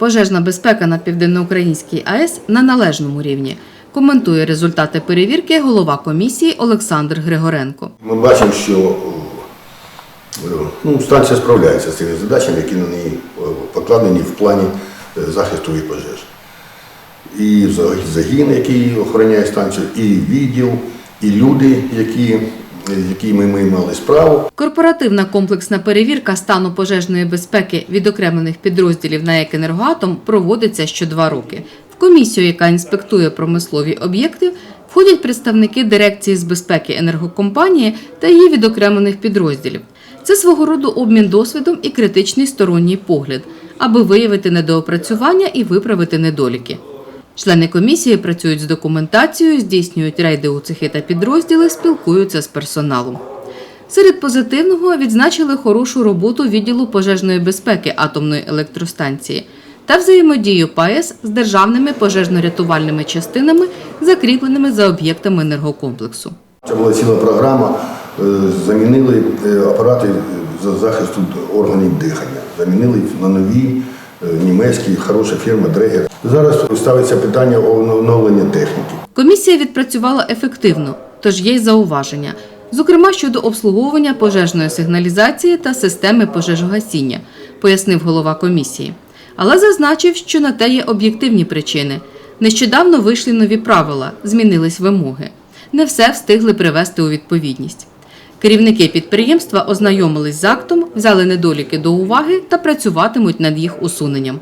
Пожежна безпека на південноукраїнській АЕС на належному рівні. Коментує результати перевірки голова комісії Олександр Григоренко. Ми бачимо, що е, ну, станція справляється з цими задачами, які на неї е, покладені в плані е, захисту від пожеж. І загін, який охороняє станцію, і відділ, і люди, які, якими ми мали справу. Корпоративна комплексна перевірка стану пожежної безпеки відокремлених підрозділів на «Екенергоатом» проводиться що два роки. В комісію, яка інспектує промислові об'єкти, входять представники дирекції з безпеки енергокомпанії та її відокремлених підрозділів. Це свого роду обмін досвідом і критичний сторонній погляд, аби виявити недоопрацювання і виправити недоліки. Члени комісії працюють з документацією, здійснюють рейди у цехи та підрозділи, спілкуються з персоналом. Серед позитивного відзначили хорошу роботу відділу пожежної безпеки атомної електростанції та взаємодію ПАЕС з державними пожежно-рятувальними частинами, закріпленими за об'єктами енергокомплексу. Це була ціла програма. е, Замінили е, апарати за захисту органів дихання. Замінили на нові е, німецькі, хороша фірма Дрегер. Зараз ставиться питання оновлення техніки. Комісія відпрацювала ефективно, тож є й зауваження, зокрема щодо обслуговування пожежної сигналізації та системи пожежогасіння, пояснив голова комісії. Але зазначив, що на те є об'єктивні причини. Нещодавно вийшли нові правила, змінились вимоги. Не все встигли привести у відповідність. Керівники підприємства ознайомились з актом, взяли недоліки до уваги та працюватимуть над їх усуненням.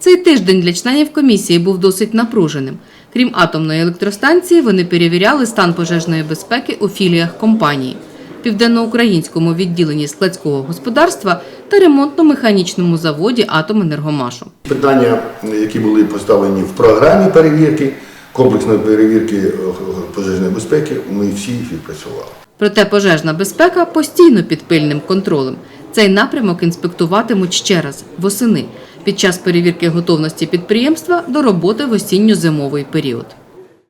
Цей тиждень для членів комісії був досить напруженим. Крім атомної електростанції, вони перевіряли стан пожежної безпеки у філіях компанії, південноукраїнському відділенні складського господарства та ремонтно-механічному заводі «Атоменергомашу». Питання, які були поставлені в програмі перевірки, комплексної перевірки е, пожежної безпеки, ми всі відпрацювали. Проте пожежна безпека постійно під пильним контролем. Цей напрямок інспектуватимуть ще раз восени під час перевірки готовності підприємства до роботи в осінньо-зимовий період.